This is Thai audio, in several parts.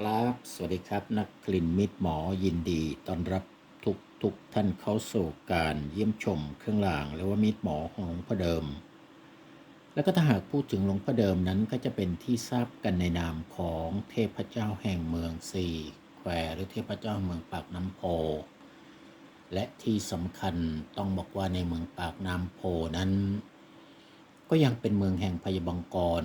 ครับ สวัสดีครับ นักกลิ่นมิตรหมอยินดีต้อนรับทุกทุกท่านเข้าสู่การเยี่ยมชมเครื่องรางหรือว่ามิตรหมอของหลวงพ่อเดิม แล้วก็ถ้าหากพูดถึงหลวงพ่อเดิมนั้นก็จะเป็นที่ทราบกันในนามของเทพเจ้าแห่งเมืองสี่แควหรือเทพเจ้าเมืองปากน้ำโพ และที่สำคัญต้องบอกว่าในเมืองปากน้ำโพนั้น ก็ยังเป็นเมืองแห่งพยาบังกร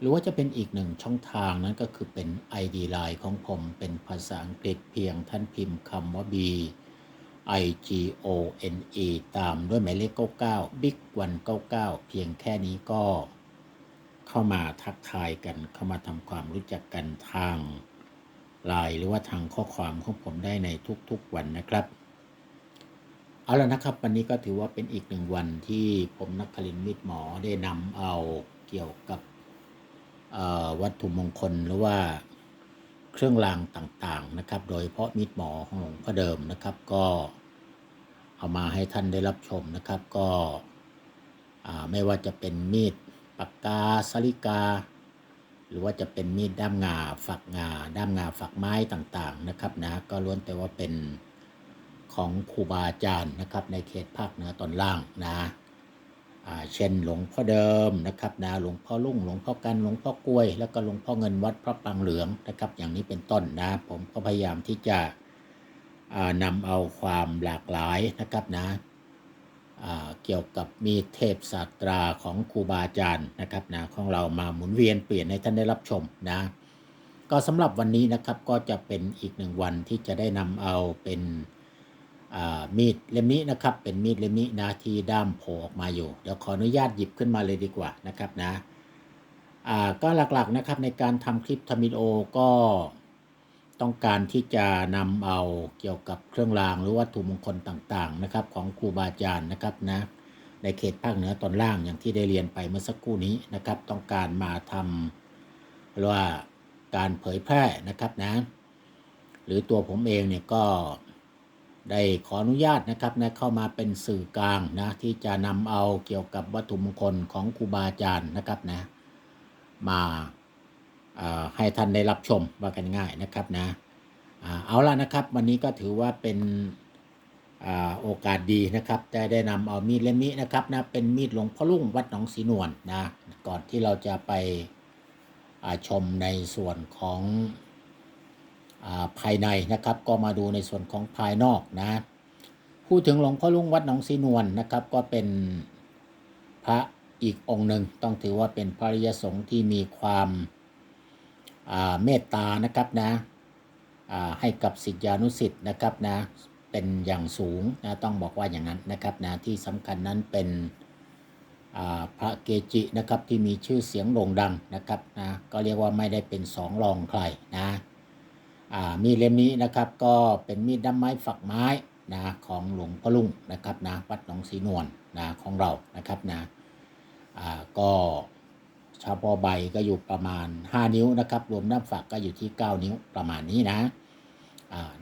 หรือว่าจะเป็นอีกหนึ่งช่องทางนั้นก็คือเป็น ID Line ของผมเป็นภาษาอังกฤษเพียงท่านพิมพ์คำว่า B I G O N E ตามด้วยหมายเลข 99 Big 199 เพียงแค่นี้ก็เข้ามาทักทายกัน เข้ามาทำความรู้จักกันทางไลน์หรือว่าทางข้อความของผมได้ในทุกๆวันนะครับ เอาละนะครับ วันนี้ก็ถือว่าเป็นอีกหนึ่งวันที่ผมนักคลินมิตรหมอได้นำเอาเกี่ยวกับ วัตถุมงคลหรือว่าเครื่องรางต่างๆนะครับ โดยเฉพาะมีดหมอของหลวงพ่อเดิมนะครับ ก็เอามาให้ท่านได้รับชมนะครับ ก็ไม่ว่าจะเป็นมีดปากกาสลิกา หรือว่าจะเป็นมีดด้ามงาฝักงาด้ามงาฝักไม้ต่างๆนะครับนะก็ล้วนแต่ว่าเป็นของครูบาอาจารย์นะครับในเขตภาคเหนือตอนล่างนะ เช่นหลวงพ่อเดิมนะครับนะหลวงพ่อลุ่งหลวงพ่อกันหลวงพ่อกล้วย แล้วก็หลวงพ่อเงินวัดพระปรางเหลืองนะครับ อย่างนี้เป็นต้นนะ ผมก็พยายามที่จะอ่านำเอาความหลากหลายนะครับนะเกี่ยวกับมีเทพศาสตราของครูบาอาจารย์นะครับนะของเรามาหมุนเวียนเปลี่ยนให้ท่านได้รับชมนะ ก็สำหรับวันนี้นะครับก็จะเป็นอีกหนึ่งวันที่จะได้นำเอาเป็น มีดเล่มนี้นะครับ เป็นมีดเล่มนี้นะที่ด้ามโผล่ออกมาอยู่ เดี๋ยวขออนุญาตหยิบขึ้นมาเลยดีกว่านะครับนะก็หลักๆนะครับในการทำคลิปทำวิดีโอก็ต้องการที่จะนำเอาเกี่ยวกับเครื่องรางหรือวัตถุมงคลต่างๆนะครับ ของครูบาอาจารย์นะครับนะในเขตภาคเหนือตอนล่างอย่างที่ได้เรียนไปเมื่อสักครู่นี้นะครับ ต้องการมาทำหรือว่าการเผยแพร่นะครับนะ หรือตัวผมเองเนี่ยก็ ได้ขออนุญาตนะครับนะเข้ามาเป็นสื่อกลางนะที่จะนำเอาเกี่ยวกับวัตถุมงคลของครูบาอาจารย์นะครับนะมาให้ท่านได้รับชมว่ากันง่ายนะครับนะเอาละนะครับ วันนี้ก็ถือว่าเป็นอโอกาสดีนะครับจะได้นำเอามีดเล่มนี้นะครับนะเป็นมีดหลวงพ่อลุ่งวัดหนองสีนวลนะก่อนที่เราจะไปชมในส่วนของ ภายในนะครับ ก็มาดูในส่วนของภายนอกนะพูดถึงหลวงพ่อลุงวัดหนองสีนวลนะครับ ก็เป็นพระอีกองค์หนึ่งต้องถือว่าเป็นพระริยสงฆ์ที่มีความาเมตตานะครับนะให้กับศิษยานุศิษย์นะครับนะเป็นอย่างสูงนะต้องบอกว่าอย่างนั้นนะครับนะที่สำคัญนั้นเป็นพระเกจินะครับที่มีชื่อเสียงโด่งดังนะครับนะก็เรียกว่าไม่ได้เป็นสองรองใครนะ มีดเล่มนี้นะครับก็เป็นมีดด้ามไม้ฝักไม้นะของหลวงพ่อลุงนะครับนะวัดหนองสีนวลนะของเรานะครับนะก็เฉพาะใบก็อยู่ประมาณ 5 นิ้วนะครับรวมด้ามฝักก็อยู่ที่ 9 นิ้วประมาณนี้นะ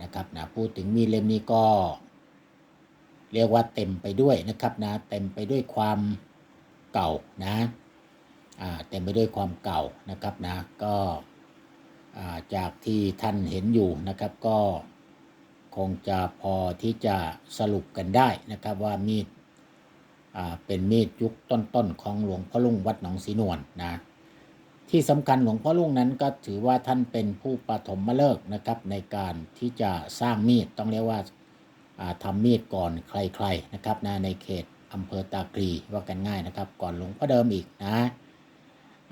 นะครับนะพูดถึงมีดเล่มนี้ก็ เรียกว่าเต็มไปด้วยนะครับนะเต็มไปด้วยความเก่านะเต็มไปด้วยความเก่านะครับนะก็ จากที่ท่านเห็นอยู่นะครับก็คงจะพอที่จะสรุปกันได้นะครับว่ามีดเป็นมีดยุคต้นๆของหลวงพ่อลุงวัดหนองสีนวลนะที่สำคัญหลวงพ่อลุงนั้นก็ถือว่าท่านเป็นผู้ปฐมฤกษ์นะครับในการที่จะสร้างมีดต้องเรียกว่าอ่าทำมีดก่อนใครๆนะครับนะในเขตอำเภอตากรีว่ากันง่ายนะครับ ก่อนหลวงพ่อเดิมอีกนะ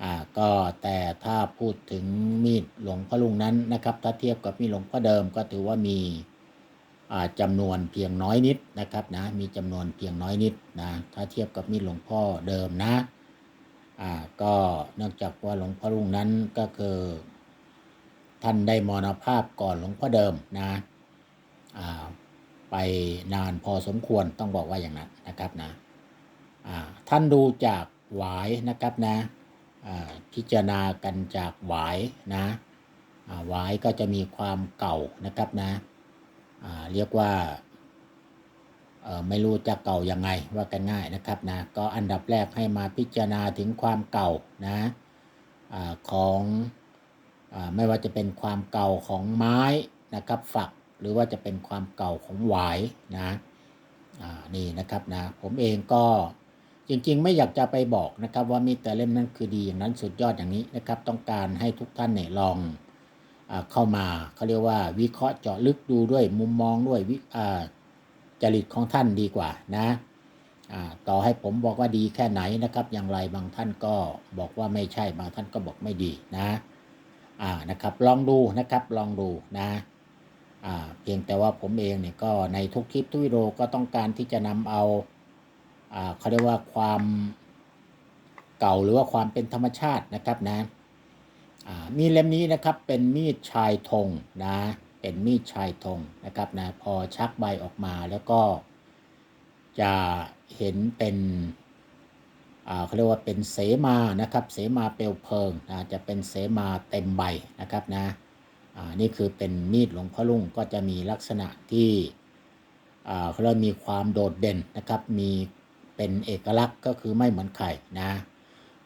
อ่าก็แต่ถ้าพูดถึงมีดหลวงพ่อลุงนั้นนะครับ ถ้าเทียบกับมีดหลวงพ่อเดิมก็ถือว่ามีอ่าจำนวนเพียงน้อยนิดนะครับนะมีจำนวนเพียงน้อยนิดนะถ้าเทียบกับมีดหลวงพ่อเดิมนะอ่าก็เนื่องจากว่าหลวงพ่อลุงนั้นก็คือท่านได้มรณภาพก่อนหลวงพ่อเดิมนะอ่าไปนานพอสมควรต้องบอกว่าอย่างนั้นนะครับนะอ่าท่านดูจากหวายนะครับนะ พิจารณากันจากหวายนะหวายก็จะมีความเก่านะครับนะเรียกว่าไม่รู้จะเก่ายังไงว่ากันง่ายนะครับนะก็อันดับแรกให้มาพิจารณาถึงความเก่านะอของอไม่ว่าจะเป็นความเก่าของไม้นะครับฝักหรือว่าจะเป็นความเก่าของหวายนะนี่นะครับนะผมเองก็ จริงๆ ไม่อยากจะไปบอกนะครับ ว่ามีแต่เล่มนั้นคือดีอย่างนั้นสุดยอดอย่างนี้นะครับ ต้องการให้ทุกท่านเนี่ยลองอเข้ามาเขาเรียกว่าวิเคราะห์เจาะลึกดูด้วยมุมมองด้วยวิอ่าจริตของท่านดีกว่านะต่อให้ผมบอกว่าดีแค่ไหนนะครับ อย่างไรบางท่านก็บอกว่าไม่ใช่บางท่านก็บอกไม่ดีนะอ่านะครับ ลองดูนะครับลองดูนะอ่าเพียงแต่ว่าผมเองเนี่ยก็ในทุกคลิปทุกวิดีโอก็ต้องการที่จะนำเอา เขาเรียกว่าความเก่าหรือว่าความเป็นธรรมชาตินะครับนะมีดเล่มนี้นะครับเป็นมีดชายธงนะเป็นมีดชายธงนะครับนะพอชักใบออกมาแล้วก็จะเห็นเป็นเขาเรียกว่าเป็นเสมานะครับ เสมาเปลวเพลิงนะจะเป็นเสมาเต็มใบนะครับนะอ่านี่คือเป็นมีดหลวงพ่อลุงก็จะมีลักษณะที่เขาเรียกมีความโดดเด่นนะครับ มี เป็นเอกลักษณ์ก็คือไม่เหมือนใครนะ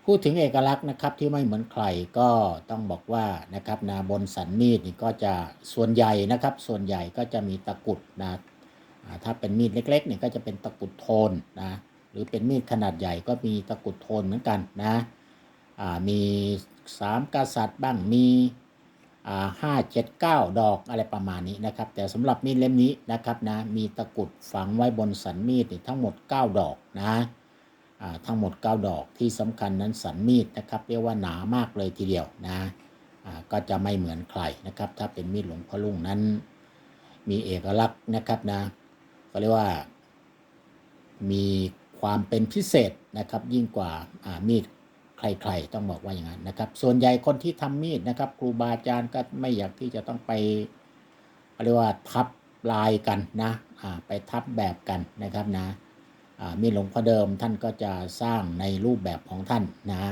พูดถึงเอกลักษณ์นะครับที่ไม่เหมือนใครก็ต้องบอกว่านะครับนะบนสันมีดนี่ก็จะส่วนใหญ่นะครับ ส่วนใหญ่ก็จะมีตะกุดนะถ้าเป็นมีดเล็กๆเนี่ยก็จะเป็นตะกุดโทนนะหรือเป็นมีดขนาดใหญ่ก็มีตะกุดโทนเหมือนกันนะมีสามกษัตริย์บ้างมี ห้าเจ็ดเก้าดอกอะไรประมาณนี้นะครับ แต่สำหรับมีดเล่มนี้นะครับนะมีตะกุดฝังไว้บนสันมีดทั้งหมด 9 ดอกนะอ่าทั้งหมด 9 ดอกที่สำคัญนั้นสันมีดนะครับเรียกว่าหนามากเลยทีเดียวนะอ่าก็จะไม่เหมือนใครนะครับ ถ้าเป็นมีดหลวงพ่อลุงนั้น มีเอกลักษณ์นะครับนะก็เรียกว่ามีความเป็นพิเศษนะครับยิ่งกว่ามีด ใครๆต้องบอกว่าอย่างนั้นนะครับ ส่วนใหญ่คนที่ทำมีดนะครับครูบาอาจารย์ก็ไม่อยากที่จะต้องไปเรียกว่าทับลายกันนะอ่าไปทับแบบกันนะครับนะอ่ามีหลวงพ่อเดิมท่านก็จะสร้างในรูปแบบของท่านนะ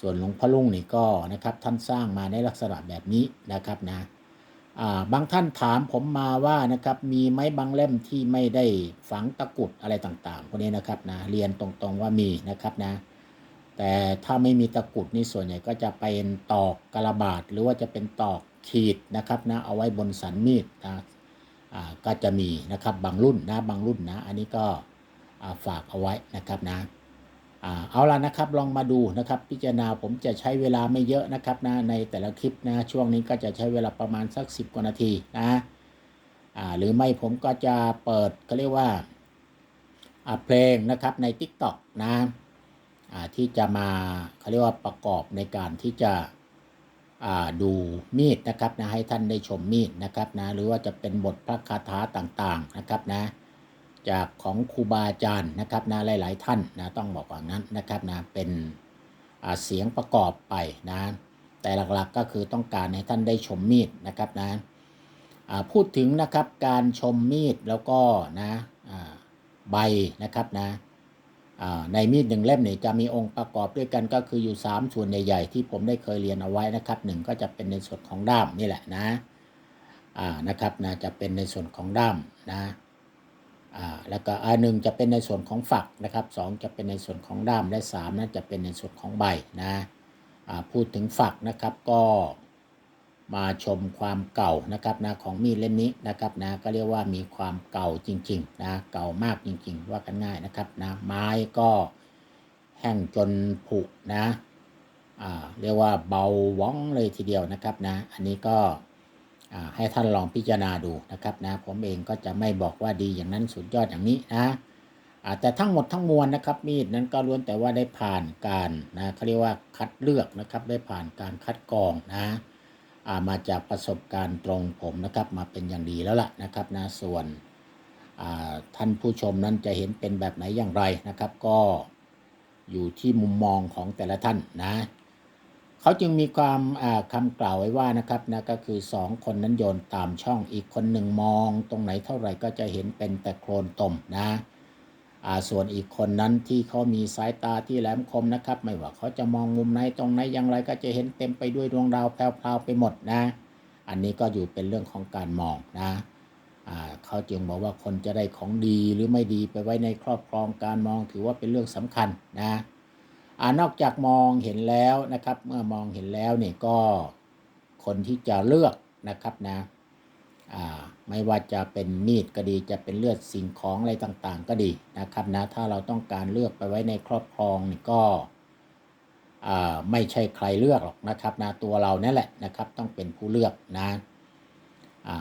ส่วนหลวงพ่อลุงนี่ก็นะครับท่านสร้างมาในลักษณะแบบนี้นะครับนะอ่าบางท่านถามผมมาว่านะครับมีไหมบางเล่มที่ไม่ได้ฝังตะกุดอะไรต่างๆพวกนี้นะครับนะเรียนตรงๆว่ามีนะครับนะ แต่ถ้าไม่มีตะกุดนี่ส่วนใหญ่ก็จะเป็นตอกกระบาดหรือว่าจะเป็นตอกขีดนะครับนะเอาไว้บนสันมีดนะก็จะมีนะครับบางรุ่นนะบางรุ่นนะ อันนี้ก็าฝากเอาไว้นะครับนะเอาละนะครับลองมาดูนะครับ พิจารณาผมจะใช้เวลาไม่เยอะนะครับนะในแต่ละคลิปนะช่วงนี้ก็จะใช้เวลาประมาณสัก 10 กว่านาทีนะหรือไม่ผมก็จะเปิดก็เรียกว่าเพลงนะครับใน TikTok นะ ที่จะมาเขาเรียกว่าประกอบในการที่จะดูมีดนะครับนะให้ท่านได้ชมมีดนะครับนะหรือว่าจะเป็นบทพระคาถาต่างๆนะครับนะจากของครูบาอาจารย์นะครับนะหลายๆท่านนะต้องบอกว่านั้นนะครับนะเป็นเสียงประกอบไปนะแต่หลักๆก็คือต้องการให้ท่านได้ชมมีดนะครับนะพูดถึงนะครับการชมมีดแล้วก็นะใบนะครับนะ ในมีดหนึ่งเล่มเนี่ยจะมีองค์ประกอบด้วยกันก็คืออยู่ 3 ส่วนใหญ่ ๆ ที่ผมได้เคยเรียนเอาไว้นะครับหนึ่งก็จะเป็นในส่วนของด้ามนี่แหละนะอ่านะครับนะจะเป็นในส่วนของด้ามนะอ่าแล้วก็อันหนึ่งจะเป็นในส่วนของฝักนะครับสองจะเป็นในส่วนของด้ามและสามนั่นจะเป็นในส่วนของใบนะอ่าพูดถึงฝักนะครับก็ มาชมความเก่านะครับนะของมีดเล่มนี้นะครับนะก็เรียกว่ามีความเก่าจริงๆนะเก่ามากจริง ๆ ว่ากันง่ายนะครับนะไม้ก็แห้งจนผุนะอ่าเรียกว่าเบาว่องเลยทีเดียวนะครับนะอันนี้ก็อ่าให้ท่านลองพิจารณาดูนะครับนะผมเองก็จะไม่บอกว่าดีอย่างนั้นสุดยอดอย่างนี้นะอ่าแต่ทั้งหมดทั้งมวลนะครับมีดนั้นก็ล้วนแต่ว่าได้ผ่านการนะเขาเรียกว่าคัดเลือกนะครับได้ผ่านการคัดกรองนะ มาจากประสบการณ์ตรงผมนะครับมาเป็นอย่างดีแล้วล่ะนะครับนะส่วนท่านผู้ชมนั้นจะเห็นเป็นแบบไหนอย่างไรนะครับ ก็อยู่ที่มุมมองของแต่ละท่านนะเขาจึงมีความอ่าคำกล่าวไว้ว่านะครับนะก็คือสองคนนั้นโยนตามช่องอีกคนหนึ่งมอง ตรงไหนเท่าไหร่ก็จะเห็นเป็นแต่โคลนตมนะ ส่วนอีกคนนั้นที่เขามีสายตาที่แหลมคมนะครับ ไม่ว่าเขาจะมองมุมไหนตรงไหนอย่างไรก็จะเห็นเต็มไปด้วยดวงดาวแพรวๆไปหมดนะ อันนี้ก็อยู่เป็นเรื่องของการมองนะอ่าเขาจึงบอกว่าคนจะได้ของดีหรือไม่ดีไปไว้ในครอบครองการมองถือว่าเป็นเรื่องสำคัญนะอานอกจากมองเห็นแล้วนะครับ เมื่อมองเห็นแล้วเนี่ยก็คนที่จะเลือกนะครับนะ ไม่ว่าจะเป็นมีดก็ดีจะเป็นเลือดสิ่งของอะไรต่างๆ ก็ดีนะครับนะถ้าเราต้องการเลือกไปไว้ในครอบครองนี่ก็ไม่ใช่ใครเลือกหรอกนะครับนะตัวเรานั่นแหละนะครับ ต้องเป็นผู้เลือกนะ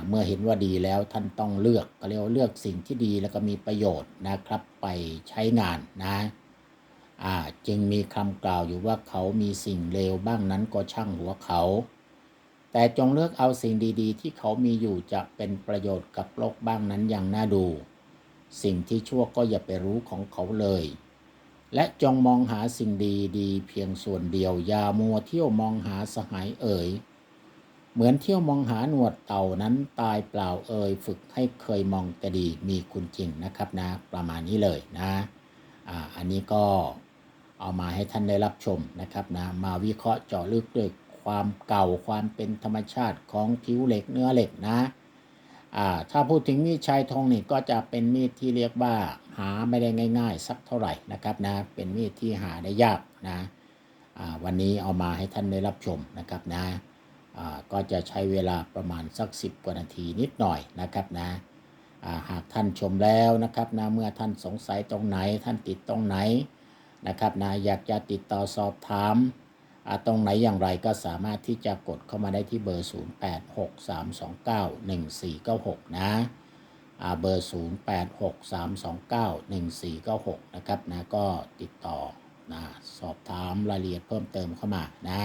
เมื่อเห็นว่าดีแล้วท่านต้องเลือกก็เรียกว่าเลือกสิ่งที่ดีแล้วก็มีประโยชน์นะครับไปใช้งานนะจึงมีคำกล่าวอยู่ว่าเขามีสิ่งเลวบ้างนั้นก็ช่างหัวเขา แต่จงเลือกเอาสิ่งดีๆ ที่เขามีอยู่จะเป็นประโยชน์กับโลกบ้างนั้นอย่างน่าดู สิ่งที่ชั่วก็อย่าไปรู้ของเขาเลย และจงมองหาสิ่งดีๆ เพียงส่วนเดียวอย่ามัวเที่ยวมองหาสหายเอ่ยเหมือนเที่ยวมองหาหนวดเต่านั้นตายเปล่าเอ่ยฝึกให้เคยมองแต่ดีมีคุณจริงนะครับนะ ประมาณนี้เลยนะอ่าอันนี้ก็เอามาให้ท่านได้รับชมนะครับนะ มาวิเคราะห์เจาะลึกด้วย ความเก่าความเป็นธรรมชาติของผิวเหล็กเนื้อเหล็กนะถ้าพูดถึงมีดชายทองนี่ก็จะเป็นมีดที่เรียกว่าหาไม่ได้ง่ายๆ สักเท่าไหร่นะครับนะเป็นมีดที่หาได้ยากนะวันนี้เอามาให้ท่านได้รับชมนะครับนะก็จะใช้เวลาประมาณสัก 10 กว่านาทีนิดหน่อยนะครับนะหากท่านชมแล้วนะครับนะเมื่อท่านสงสัยตรงไหนท่านติดตรงไหนนะครับนะอยากจะติดต่อสอบถาม ตรงไหนอย่างไรก็สามารถที่จะกดเข้ามาได้ที่เบอร์ 0863291496 นะอ่าเบอร์ 0863291496 นะครับนะก็ติดต่อนะสอบถามรายละเอียดเพิ่มเติมเข้ามานะ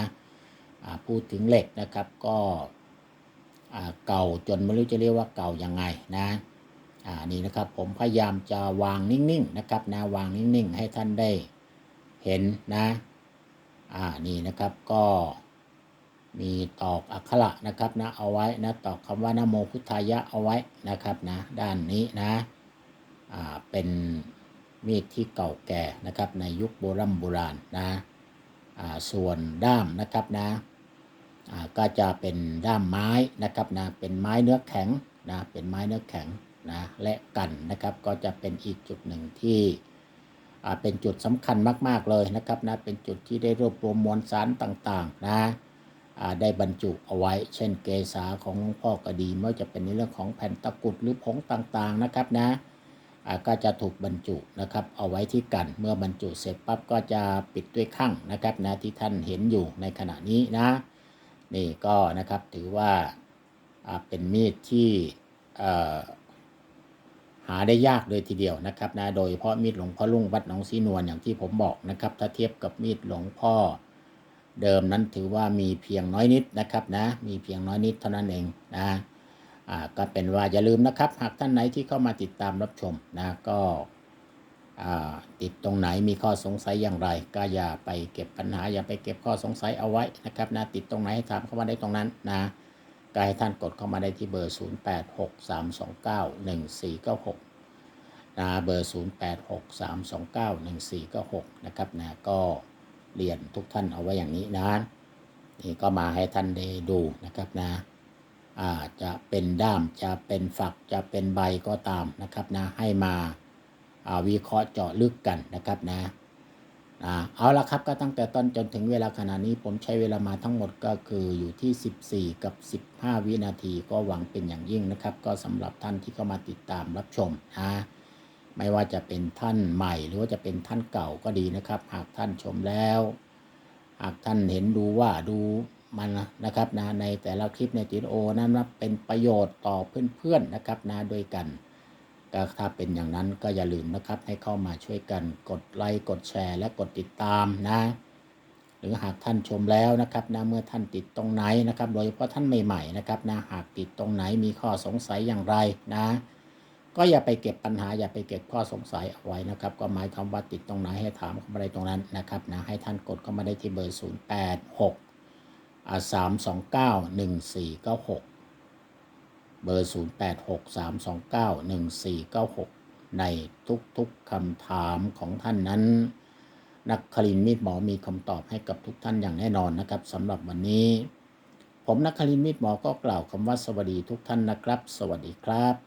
พูดถึงเหล็กนะครับก็เก่าจนไม่รู้จะเรียกว่าเก่ายังไงนะอ่านี่นะครับผมพยายามจะวางนิ่งๆนะครับนะวางนิ่งๆ ให้ท่านได้เห็นนะ อ่านี่นะครับก็มีตอกอักขระนะครับนะเอาไว้นะตอกคำว่านโมพุทธายะเอาไว้นะครับนะด้านนี้นะอ่าเป็นมีดที่เก่าแก่นะครับในยุคโบรโบราณนะอ่าส่วนด้ามนะครับนะอ่าก็จะเป็นด้ามไม้นะครับนะเป็นไม้เนื้อแข็งนะเป็นไม้เนื้อแข็งนะและกันนะครับก็จะเป็นอีกจุดหนึ่งที่ เป็นจุดสำคัญมาก ๆ เลยนะครับนะเป็นจุดที่ได้รวบรวมมวลสารต่างๆนะได้บรรจุเอาไว้ เช่นเกษาของหลวงพ่อก็ดีไม่ว่าจะเป็นในเรื่องของแผ่นตะกุดหรือผงต่างๆนะครับนะก็จะถูกบรรจุนะครับเอาไว้ที่กันเมื่อบรรจุเสร็จปั๊บก็จะปิดด้วยข้างนะครับนะที่ท่านเห็นอยู่ในขณะนี้นะนี่ก็นะครับถือว่าเป็นมีดที่ หาได้ยากเลยทีเดียวนะครับนะโดยเฉพาะมีดหลวงพ่อลุ่งวัดหนองสีนวลอย่างที่ผมบอกนะครับ ถ้าเทียบกับมีดหลวงพ่อเดิมนั้นถือว่ามีเพียงน้อยนิดนะครับนะมีเพียงน้อยนิดเท่านั้นเองนะอ่าก็เป็นว่าอย่าลืมนะครับ หากท่านไหนที่เข้ามาติดตามรับชมนะก็อ่าติดตรงไหนมีข้อสงสัยอย่างไร ก็อย่าไปเก็บปัญหาอย่าไปเก็บข้อสงสัยเอาไว้นะครับนะติดตรงไหนถามเข้ามาได้ตรงนั้นนะ ก็ให้ท่านกดเข้ามาได้ที่เบอร์ 0863291496นะเบอร์ 0863291496 นะครับนะก็เรียนทุกท่านเอาไว้อย่างนี้นะนี่ก็มาให้ท่านได้ดูนะครับนะอาจะเป็นด้ามจะเป็นฝักจะเป็นใบก็ตามนะครับนะให้มาาวิเคราะห์เจาะลึกกันนะครับนะ เอาละครับก็ตั้งแต่ต้นจนถึงเวลาขณะนี้ผมใช้เวลามาทั้งหมดก็คืออยู่ที่ 14 กับ 15 วินาทีก็หวังเป็นอย่างยิ่งนะครับ ก็สำหรับท่านที่เข้ามาติดตามรับชมนะไม่ว่าจะเป็นท่านใหม่หรือว่าจะเป็นท่านเก่าก็ดีนะครับ หากท่านชมแล้ว หากท่านเห็นดูว่าดูมันนะครับนะในแต่ละคลิปในติโอนั้นนะเป็นประโยชน์ต่อเพื่อนๆนะครับนะด้วยกัน ถ้าเป็นอย่างนั้นก็อย่าลืมนะครับให้เข้ามาช่วยกันกดไลค์กดแชร์และกดติดตามนะ หรือหากท่านชมแล้วนะครับนะเมื่อท่านติดตรงไหนนะครับ โดยเฉพาะท่านใหม่ๆนะครับนะหากติดตรงไหนมีข้อสงสัยอย่างไรนะ ก็อย่าไปเก็บปัญหาอย่าไปเก็บข้อสงสัยเอาไว้นะครับ ก็หมายความว่าติดตรงไหนให้ถามเข้ามาได้ตรงนั้นนะครับนะให้ท่านกดเข้ามาได้ที่เบอร์ 0 8 6อ่าสามสอง เบอร์ 0863291496 ในทุกๆคำถามของท่านนั้น นักคลินทร์มีดหมอมีคำตอบให้กับทุกท่านอย่างแน่นอนนะครับสำหรับวันนี้ ผมนักคลินทร์มีดหมอก็กล่าวคำว่าสวัสดีทุกท่านนะครับ สวัสดีครับ